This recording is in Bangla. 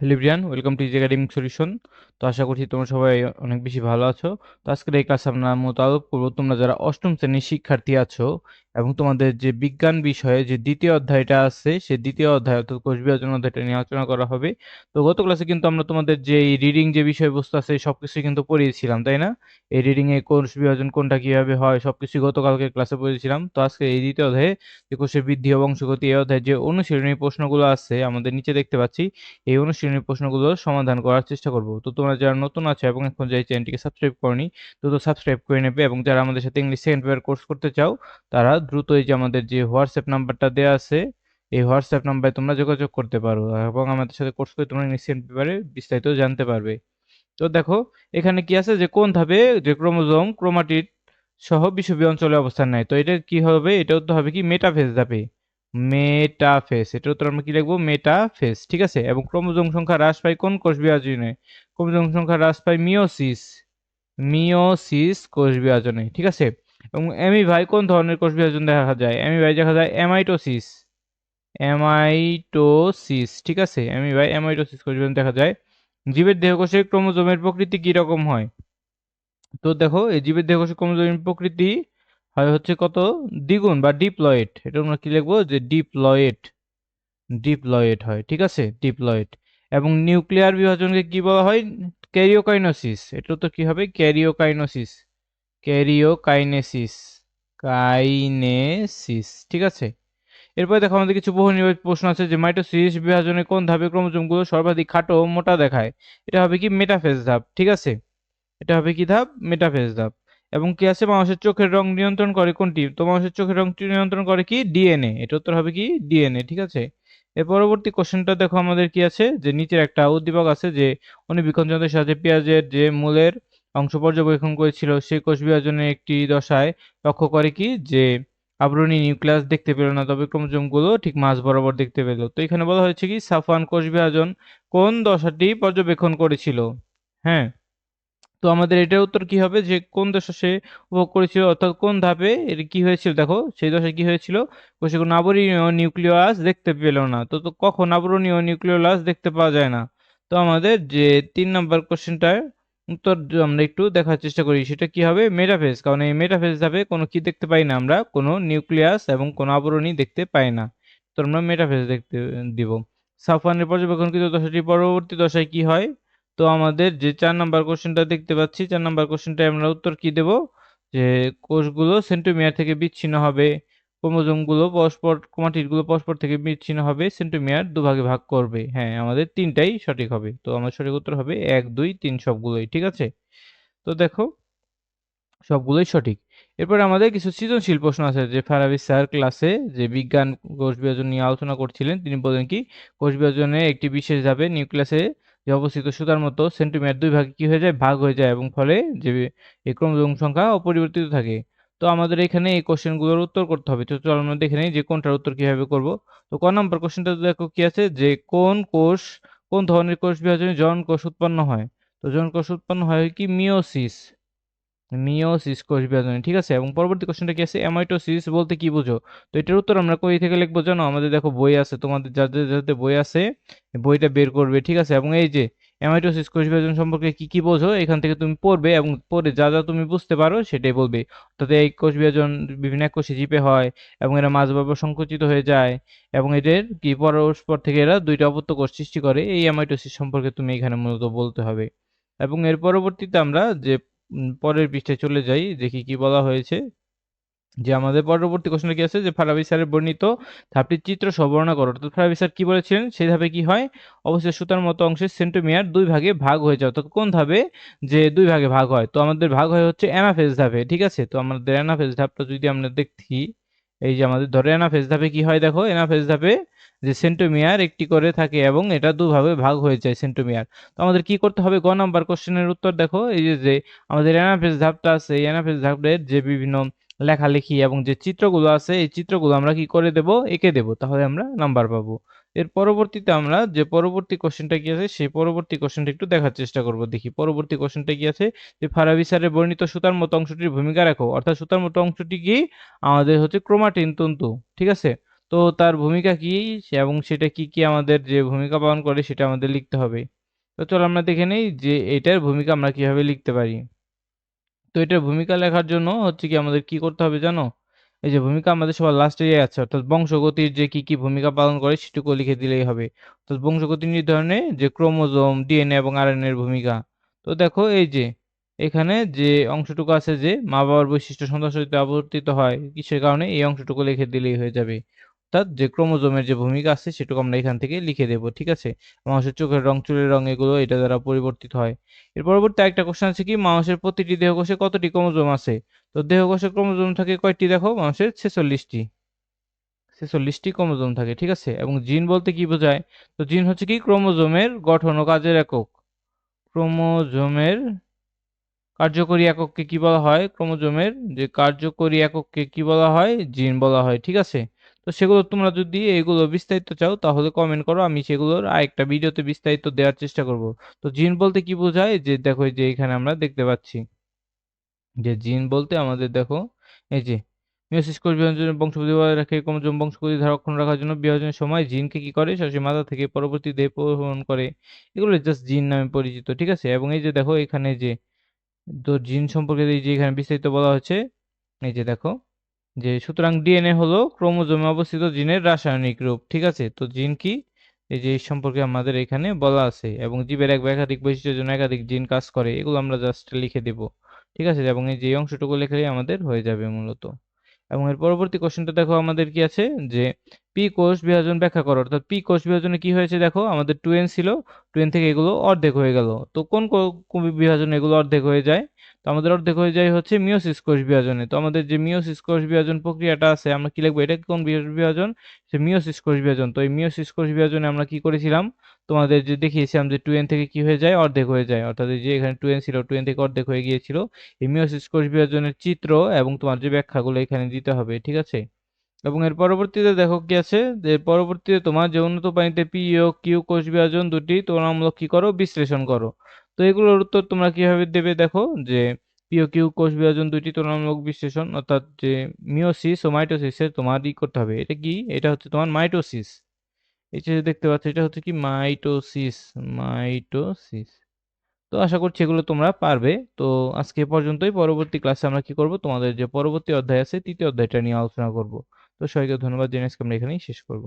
লিব্রিয়ান welcome to is academic solution তো আশা করছি তোমরা সবাই অনেক বেশি ভালো আছো। তো আজকের এই ক্লাসে আমরা আলোপ করব তোমরা যারা অষ্টম শ্রেণির শিক্ষার্থী আছো এবং তোমাদের যে বিজ্ঞান বিষয়ে যে দ্বিতীয় অধ্যায়টা আছে, সেই দ্বিতীয় অধ্যায় অর্থাৎ কোষ বিভাজন অধ্যায়টা নিয়ে আলোচনা করা হবে। তো গত ক্লাসে কিন্তু আমরা তোমাদের যে রিডিং যে বিষয়বস্তু আছে সবকিছু কিন্তু পড়িয়েছিলাম, তাই না? এই রিডিং এ কোষ বিভাজন কোনটা কীভাবে হয় সবকিছু গতকালকে ক্লাসে পড়েছিলাম। তো আজকে এই দ্বিতীয় অধ্যায়ে যে কোষের বৃদ্ধি ও বংশগতি, এই অধ্যায়ে যে অনুশীলনী প্রশ্নগুলো আছে, আমাদের নিচে দেখতে পাচ্ছি, এই অনুশীলনী প্রশ্নগুলোর সমাধান করার চেষ্টা করব। তো তোমরা যারা নতুন আছো এবং এখন যে চ্যানেলটিকে সাবস্ক্রাইব করনি, দ্রুত সাবস্ক্রাইব করে নেবে এবং যারা আমাদের সাথে ইংলিশ সেকেন্ড পেপার কোর্স করতে চাও, তারা দ্রুত এই যে আমাদের যে হোয়াটসঅ্যাপ নাম্বারটা দেওয়া আছে, এই হোয়াটসঅ্যাপ নাম্বারে তোমরা যোগাযোগ করতে পারো এবং আমাদের সাথে কোর্স করে তোমরা ইংলিশ সেকেন্ড পেপারে বিস্তারিত জানতে পারবে। তো দেখো, এখানে কি আছে যে কোন ধাপে যে ক্রোমোজোম ক্রোমাটিড সহ বিষুবীয় অঞ্চলে অবস্থান নেয়? তো এটা কি হবে? এটা উত্তর হবে কি মেটাফেজ ধাপে। মেটাফেস এটার উত্তর আমরা কি লিখব? মেটাফেস ঠিক আছে? এবং ক্রোমোজোম সংখ্যা হ্রাস পায় কোন কোষ বিভাজনে? ক্রোমোজোম সংখ্যা হ্রাস পায় মিওসিস মিওসিস কোষ বিভাজনে, ঠিক আছে? এবং এমি ভাই কোন ধরনের কোষ বিভাজন দেখা যায়? এমি ভাই দেখা যায় অ্যামাইটোসিস অ্যামাইটোসিস, ঠিক আছে? এমি ভাই অ্যামাইটোসিস কোষ বিভাজন দেখা যায়। জীবের দেহকোষে ক্রোমোজোমের প্রকৃতি কি রকম হয়? তো দেখো, এই জীবের দেহকোষে ক্রোমোজোমের প্রকৃতি হয় হচ্ছে কত? দ্বিগুণ বা ডিপ্লয়েড এটা আমরা কি লিখব? যে ডিপ্লয়েড ডিপ্লয়েড হয়, ঠিক আছে? ডিপ্লয়েড এবং নিউক্লিয়ার বিভাজনকে কি বলা হয়? ক্যারিওকাইনোসিস এটা তো কি হবে? ক্যারিওকাইনোসিস ক্যারিওকাইনেসিস কাইনেসিস, ঠিক আছে? এরপরে দেখো আমাদের কিছু বহু নির্বাচিত প্রশ্ন আছে যে মাইটোসিস বিভাজনে কোন ধাপে ক্রোমোজোমগুলো সর্বাধিক খাটো মোটা দেখায়? এটা হবে কি মেটাফেজ ধাপ, ঠিক আছে? এটা হবে কি ধাপ? মেটাফেজ ধাপ। এবং কি আছে? মানুষের চোখের রং নিয়ন্ত্রণ করে কোনটি? তো মানুষের চোখের রং নিয়ন্ত্রণ করে কি? ডিএনএ। এটা উত্তর হবে কি? ডিএনএ, ঠিক আছে? এর পরবর্তী কোশ্চেনটা দেখো আমাদের কি আছে? যে নিচের একটা উদ্দীপক আছে যে উনি বিক্ষণযন্ত্রের সাথে পেঁয়াজের যে মূলের অংশ পর্যবেক্ষণ করেছিল, সেই কোষ বিভাজনের একটি দশায় লক্ষ্য করে কি? যে আবরণী নিউক্লিয়াস দেখতে পেল না, তবে ক্রোমোজোমগুলো ঠিক মাঝ বরাবর দেখতে পেল। তো এখানে বলা হয়েছে কি সাফান কোষ বিভাজন কোন দশাটি পর্যবেক্ষণ করেছিল? হ্যাঁ তো আমাদের এটার উত্তর কি হবে? যে কোন দশা সে উপভোগ করেছিল, অর্থাৎ কোন ধাপে এর কি হয়েছিল? দেখো, সেই দশায় কি হয়েছিল? কোষে কোনো আবরণীয় নিউক্লিয়াস দেখতে পেল না। তো তো কখন আবরণীয় নিউক্লিয়াস দেখতে পাওয়া যায় না? তো আমাদের যে তিন নম্বর কোশ্চেনটার উত্তর আমরা একটু দেখার চেষ্টা করি। সেটা কি হবে? মেটাফেজ। কারণ এই মেটাফেজ ধাপে কোনো কি দেখতে পাই না আমরা? কোনো নিউক্লিয়াস এবং কোনো আবরণী দেখতে পাই না। তো আমরা মেটাফেজ দেখতে, দিব। সাফানের পর্যবেক্ষণকৃত দশাটি পরবর্তী দশায় কি হয়? তো আমাদের যে চার নাম্বার কোশ্চেনটা দেখতে পাচ্ছি, চার নাম্বার কোশ্চেনটায় আমরা উত্তর কি দেব? যে কোষগুলো সেন্টোমিয়ার থেকে বিচ্ছিন্ন হবে, ক্রোমোজোমগুলো পরস্পর, ক্রোমাটিডগুলো পরস্পর থেকে বিচ্ছিন্ন হবে সেন্টোমিয়ার দুভাগে ভাগ করবে। হ্যাঁ আমাদের তিনটাই সঠিক হবে। তো আমার সঠিক উত্তর হবে এক, দুই, তিন সবগুলোই, ঠিক আছে? তো দেখো, সবগুলোই সঠিক। এরপরে আমাদের কিছু সৃজনশীল প্রশ্ন আছে, যে ফারাবি স্যার ক্লাসে যে বিজ্ঞান কোষ বিভাজন নিয়ে আলোচনা করছিলেন, তিনি বলেন কি, কোষ বিভাজনে একটি বিশেষ ধাপে নিউক্লিয়াসে যে অবস্থিত সুতার মতো সেন্টিমিটার দুই ভাগে কি হয়ে যায়? ভাগ হয়ে যায় এবং ফলে যে এই ক্রোমোজোম সংখ্যা অপরিবর্তিত থাকে। তো আমাদের এখানে এই কোশ্চেনগুলোর উত্তর করতে হবে। তো চলো আমরা দেখে নিই যে কোনটার উত্তর কীভাবে করব। তো ক নম্বর কোশ্চেনটা দেখো কি আছে? যে কোন কোষ, কোন ধরনের কোষ বিভাজনে জন কোষ উৎপন্ন হয়? তো জন কোষ উৎপন্ন হয় কি? মিওসিস মিওসিস কোষ বিভাজনে, ঠিক আছে? এবং পরবর্তী কোশ্চেনটা কি আছে? অ্যামাইটোসিস বলতে কি বুঝো? তো এটার উত্তর আমরা কই থেকে লিখব জানো? আমাদের দেখো বই আছে, তোমাদের যাদের যাদের বই আছে, বইটা বের করবে, ঠিক আছে? এবং এই যে অ্যামাইটোসিস কোষ বিভাজন সম্পর্কে কি কি বোঝো? এখান থেকে তুমি পড়বে এবং পড়ে যা যা তুমি বুঝতে পারো সেটাই বলবে। অর্থাৎ এই কোষ বিভাজন বিভিন্ন এক কোষে জিপে হয় এবং এরা মাঝ বরাবর সংকুচিত হয়ে যায় এবং এদের কি পরস্পর থেকে এরা দুইটা অপত্য কোষ সৃষ্টি করে। এই অ্যামাইটোসিস সম্পর্কে তুমি এখানে মূলত বলতে হবে। এবং এর পরবর্তীতে আমরা যে পরের পৃষ্ঠায় চলে যাই, দেখি কি বলা হয়েছে। যে আমাদের পরবর্তী কোশ্চেন কি আছে? যে ফারাবি স্যারের বর্ণিত ধাপটির চিত্র সবর্ণনা করো। অর্থাৎ ফারাবি স্যার কি বলেছিলেন? সেই ধাপে কি হয়? অবশ্যই সুতার মতো অংশের সেন্টোমিয়ার দুই ভাগে ভাগ হয়ে যায়। অর্থাৎ কোন ধাপে? যে দুই ভাগে ভাগ হয়। তো আমাদের ভাগ হয় হচ্ছে অ্যানাফেজ ধাপে, ঠিক আছে? তো আমাদের অ্যানাফেজ ধাপটা যদি আমরা দেখি, এই যে আমাদের ধরে অ্যানাফেজ ধাপে কি হয় দেখো? অ্যানাফেজ ধাপে যে সেন্টোমিয়ার একটি করে থাকে এবং এটা দুভাবে ভাগ হয়ে যায় সেন্টোমিয়ার তো আমাদের কি করতে হবে? গ নাম্বার কোশ্চেনের উত্তর দেখো। এই যে আমাদের অ্যানাফেজ ধাপটা আছে অ্যানাফেজ ধাপের যে বিভিন্ন লেখালেখি এবং যে চিত্রগুলো আছে, এই চিত্রগুলো আমরা কি করে দেব? এঁকে দেব। তাহলে আমরা নাম্বার পাবো। এর পরবর্তীতে আমরা যে পরবর্তী কোশ্চেনটা কি আছে, সেই পরবর্তী কোশ্চেনটা একটু দেখার চেষ্টা করব। দেখি, পরবর্তী কোশ্চেনটা কি আছে? যে ফারাবি বর্ণিত সুতার মতো অংশটির ভূমিকা রাখো। অর্থাৎ সুতার মতো অংশটি কি? আমাদের হচ্ছে ক্রোমাটিন তন্তু। ঠিক আছে? তো তার ভূমিকা কি এবং সেটা কি কি আমাদের যে ভূমিকা পালন করে সেটা আমাদের লিখতে হবে। তো চলো আমরা দেখে নেই যে এটার ভূমিকা আমরা কীভাবে লিখতে পারি। তো এটার ভূমিকা লেখার জন্য হচ্ছে কি আমাদের কি করতে হবে জানো? এই যে ভূমিকা আমাদের সবার লাস্টে আছে, অর্থাৎ বংশগতির যে কি কি ভূমিকা পালন করে সেটুকু লিখে দিলেই হবে। অর্থাৎ বংশগতি নির্ধারণে যে ক্রোমোজোম, ডিএনএ এবং আরএনএ এর ভূমিকা। তো দেখো এই যে এখানে যে অংশটুকু আছে যে মা বাবার বৈশিষ্ট্য সন্তান আবর্তিত হয়, কিসের কারণে এই অংশটুকু লিখে দিলেই হয়ে যাবে। অর্থাৎ যে ক্রোমোজোমের যে ভূমিকা আছে সেটুকু আমরা এখান থেকে লিখে দেব, ঠিক আছে? মানুষের চোখের রং, চুলের রং এগুলো এটা দ্বারা পরিবর্তিত হয়। এর পরবর্তী একটা কোশ্চেন আছে কি? মানুষের প্রতিটি দেহকোষে কতটি ক্রোমোজোম আছে? তো দেহকোষে ক্রোমোজোম থাকে কয়টি দেখো? মানুষের ছেচল্লিশটি। ছেচল্লিশটি ক্রোমোজোম থাকে, ঠিক আছে? এবং জিন বলতে কি বোঝায়? তো জিন হচ্ছে কি? ক্রোমোজোমের গঠন ও কাজের একক। ক্রোমোজোমের কার্যকরী একককে কি বলা হয়? ক্রোমোজোমের যে কার্যকরী একককে কি বলা হয়? জিন বলা হয়, ঠিক আছে? তো সেগুলো তোমরা যদি এগুলো বিস্তারিত চাও, তাহলে কমেন্ট করো, আমি সেগুলোর আরেকটা ভিডিওতে বিস্তারিত দেওয়ার চেষ্টা করব। তো জিন বলতে কি বোঝায়? যে দেখো যে এখানে আমরা দেখতে পাচ্ছি যে জিন বলতে আমাদের দেখো, এই যে মিয়োসিস কোষ বিভাজনের বংশগতি বজায় রাখে ক্রোমোজোম বংশগতি ধারা অক্ষুণ্ণ রাখার জন্য বিভাজনের সময় জিনকে কি করে? সরাসরি মাথা থেকে পরবর্তী দেহে প্রবহন করে। এগুলো জাস্ট জিন নামে পরিচিত, ঠিক আছে? এবং এই যে দেখো, এখানে যে তো জিন সম্পর্কে এই যে এখানে বিস্তারিত বলা হচ্ছে, এই যে দেখো যে সুতরাং ডিএনএ হলো ক্রোমোজোমে অবস্থিত জিনের রাসায়নিক রূপ, ঠিক আছে? তো জিন কি? এই যে সম্পর্কে আমাদের এখানে বলা আছে এবং জীবের এক বা একাধিক বৈশিষ্ট্যের জন্য একাধিক জিন কাজ করে, এগুলো আমরা জাস্ট লিখে দেব, ঠিক আছে? এবং এই যে অংশটুকু লিখলেই আমাদের হয়ে যাবে মূলত। এবং এর পরবর্তী কোশ্চেনটা দেখো আমাদের কি আছে? যে পি কোষ বিভাজন ব্যাখ্যা করো। অর্থাৎ পি কোষ বিভাজনে কি হয়েছে দেখো? আমাদের টু এন ছিল টু এন থেকে এগুলো অর্ধেক হয়ে গেল। তো কোন বিভাজনে এগুলো অর্ধেক হয়ে যায়? তো আমাদের অর্ধেক হয়ে যায় হচ্ছে মিওসিস কোষ বিভাজনে। তো আমাদের যে মিওসিস কোষ বিভাজন প্রক্রিয়াটা আছে, আমরা কি লিখব? এটা কোন বিভাজ- বিভাজন? সে মিওসিস কোষ বিভাজন। তো এই মিওসিস কোষ বিভাজনে আমরা কি করেছিলাম? তোমাদের যে দেখিয়েছিলাম যে টু এন থেকে কি হয়ে যায়? অর্ধেক হয়ে যায়। অর্থাৎ যে এখানে টু এন ছিল টু এন থেকে অর্ধেক হয়ে গিয়েছিল। এই মিওসিস কোষ বিভাজনের চিত্র এবং তোমার যে ব্যাখ্যাগুলো এখানে দিতে হবে, ঠিক আছে? এবং এর পরবর্তীতে দেখো কি আছে? যে পরবর্তীতে তোমার যে উন্নত পানিতে পি, ও, কিউ, কোষ বিভাজন দুটি তুলনামূলক কি করো, বিশ্লেষণ করো। তো এগুলোর উত্তর তোমরা কীভাবে দেবে দেখো? যে পি, ও, কিউ, কোষ বিভাজন দুটি তুলনামূলক বিশ্লেষণ, অর্থাৎ যে মিওসিস ও মাইটোসিসের তোমার ই করতে হবে। এটা কি? এটা হচ্ছে তোমার মাইটোসিস। যে দেখতে পাচ্ছ, এটা হচ্ছে কি? Mitosis mitosis. তো আশা করছি এগুলো তোমরা পারবে। তো আজকে পর্যন্তই। পরবর্তী ক্লাসে আমরা কি করব? তোমাদের যে পরবর্তী অধ্যায় আছে, তৃতীয় অধ্যায়টা নিয়ে আলোচনা করব। তো সবাইকে ধন্যবাদ জেনে আজকে আমরা এখানেই শেষ করব।